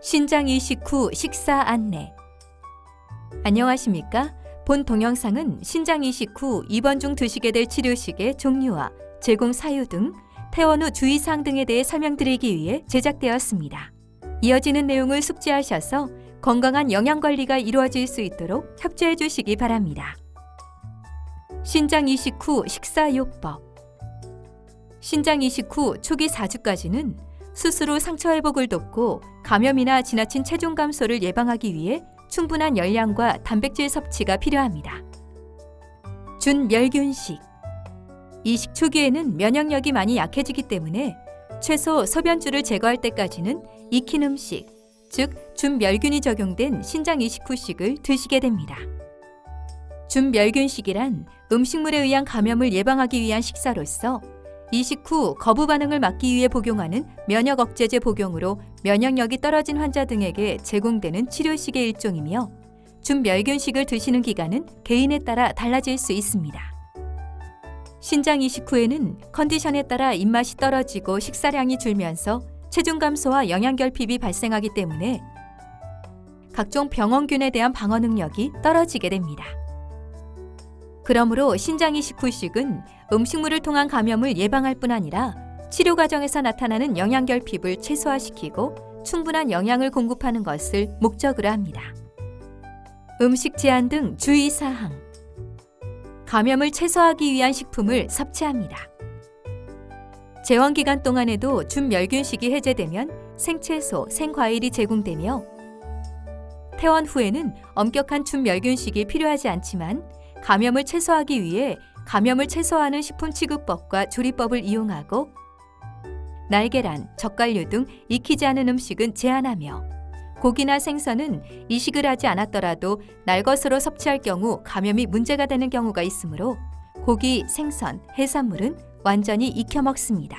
신장 이식 후 식사 안내. 안녕하십니까? 본 동영상은 신장 이식 후 입원 중 드시게 될 치료식의 종류와 제공 사유 등 퇴원 후 주의사항 등에 대해 설명드리기 위해 제작되었습니다. 이어지는 내용을 숙지하셔서 건강한 영양 관리가 이루어질 수 있도록 협조해 주시기 바랍니다. 신장 이식 후 식사요법. 신장 이식 후 초기 4주까지는 스스로 상처 회복을 돕고 감염이나 지나친 체중 감소를 예방하기 위해 충분한 열량과 단백질 섭취가 필요합니다. 준멸균식 이식 초기에는 면역력이 많이 약해지기 때문에 최소 소변줄을 제거할 때까지는 익힌 음식, 즉 준멸균이 적용된 신장 이식 후식을 드시게 됩니다. 준멸균식이란 음식물에 의한 감염을 예방하기 위한 식사로서 이식 후 거부 반응을 막기 위해 복용하는 면역 억제제 복용으로 면역력이 떨어진 환자 등에게 제공되는 치료식의 일종이며 준멸균식을 드시는 기간은 개인에 따라 달라질 수 있습니다. 신장 이식 후에는 컨디션에 따라 입맛이 떨어지고 식사량이 줄면서 체중 감소와 영양 결핍이 발생하기 때문에 각종 병원균에 대한 방어 능력이 떨어지게 됩니다. 그러므로 신장 이식 후식은 음식물을 통한 감염을 예방할 뿐 아니라 치료 과정에서 나타나는 영양 결핍을 최소화시키고 충분한 영양을 공급하는 것을 목적으로 합니다. 음식 제한 등 주의 사항. 감염을 최소화하기 위한 식품을 섭취합니다. 재원 기간 동안에도 준멸균식이 해제되면 생채소, 생과일이 제공되며 퇴원 후에는 엄격한 준멸균식이 필요하지 않지만 감염을 최소화하기 위해 감염을 최소화하는 식품 취급법과 조리법을 이용하고 날계란, 젓갈류 등 익히지 않은 음식은 제한하며 고기나 생선은 이식을 하지 않았더라도 날 것으로 섭취할 경우 감염이 문제가 되는 경우가 있으므로 고기, 생선, 해산물은 완전히 익혀 먹습니다.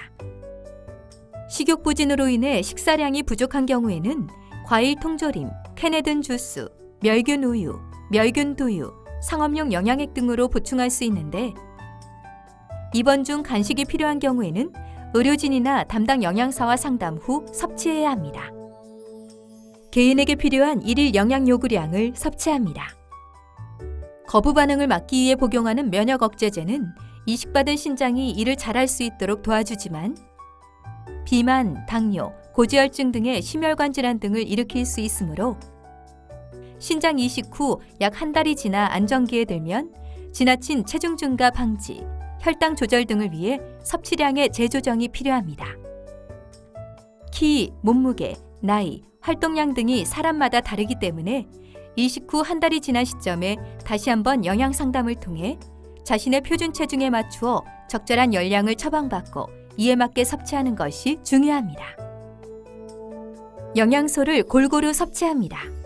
식욕 부진으로 인해 식사량이 부족한 경우에는 과일 통조림, 캐네든 주스, 멸균 우유, 멸균 두유, 상업용 영양액 등으로 보충할 수 있는데 입원 중 간식이 필요한 경우에는 의료진이나 담당 영양사와 상담 후 섭취해야 합니다. 개인에게 필요한 일일 영양 요구량을 섭취합니다. 거부 반응을 막기 위해 복용하는 면역 억제제는 이식받은 신장이 이를 잘할 수 있도록 도와주지만 비만, 당뇨, 고지혈증 등의 심혈관 질환 등을 일으킬 수 있으므로 신장 이식 후 약 한 달이 지나 안정기에 들면 지나친 체중 증가 방지, 혈당 조절 등을 위해 섭취량의 재조정이 필요합니다. 키, 몸무게, 나이, 활동량 등이 사람마다 다르기 때문에 이식 후 한 달이 지난 시점에 다시 한번 영양 상담을 통해 자신의 표준 체중에 맞추어 적절한 열량을 처방받고 이에 맞게 섭취하는 것이 중요합니다. 영양소를 골고루 섭취합니다.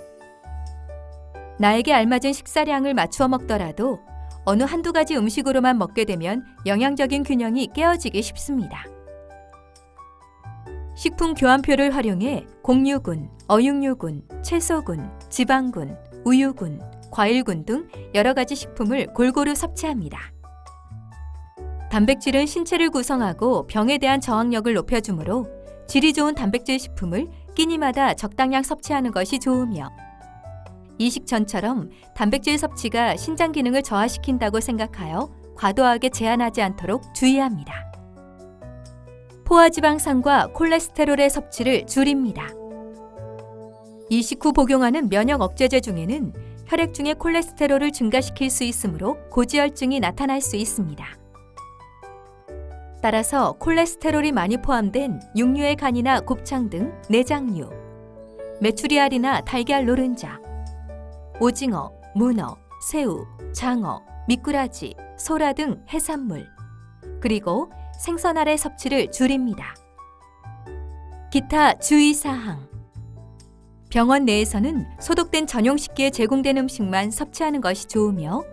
나에게 알맞은 식사량을 맞추어 먹더라도 어느 한두 가지 음식으로만 먹게 되면 영양적인 균형이 깨어지기 쉽습니다. 식품 교환표를 활용해 곡류군, 어육류군, 채소군, 지방군, 우유군, 과일군 등 여러 가지 식품을 골고루 섭취합니다. 단백질은 신체를 구성하고 병에 대한 저항력을 높여주므로 질이 좋은 단백질 식품을 끼니마다 적당량 섭취하는 것이 좋으며 이식 전처럼 단백질 섭취가 신장 기능을 저하시킨다고 생각하여 과도하게 제한하지 않도록 주의합니다. 포화지방산과 콜레스테롤의 섭취를 줄입니다. 이식 후 복용하는 면역 억제제 중에는 혈액 중의 콜레스테롤을 증가시킬 수 있으므로 고지혈증이 나타날 수 있습니다. 따라서 콜레스테롤이 많이 포함된 육류의 간이나 곱창 등 내장류, 메추리알이나 달걀 노른자, 오징어, 문어, 새우, 장어, 미꾸라지, 소라 등 해산물, 그리고 생선알의 섭취를 줄입니다. 기타 주의사항 병원 내에서는 소독된 전용 식기에 제공된 음식만 섭취하는 것이 좋으며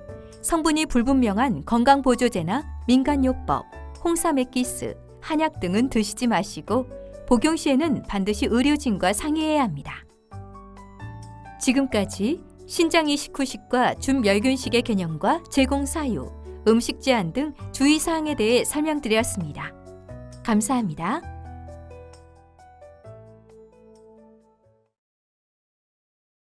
성분이 불분명한 건강보조제나 민간요법, 홍삼 액기스, 한약 등은 드시지 마시고 복용 시에는 반드시 의료진과 상의해야 합니다. 지금까지 신장 이식 후식과 준멸균식의 개념과 제공 사유, 음식 제한 등 주의 사항에 대해 설명드렸습니다. 감사합니다.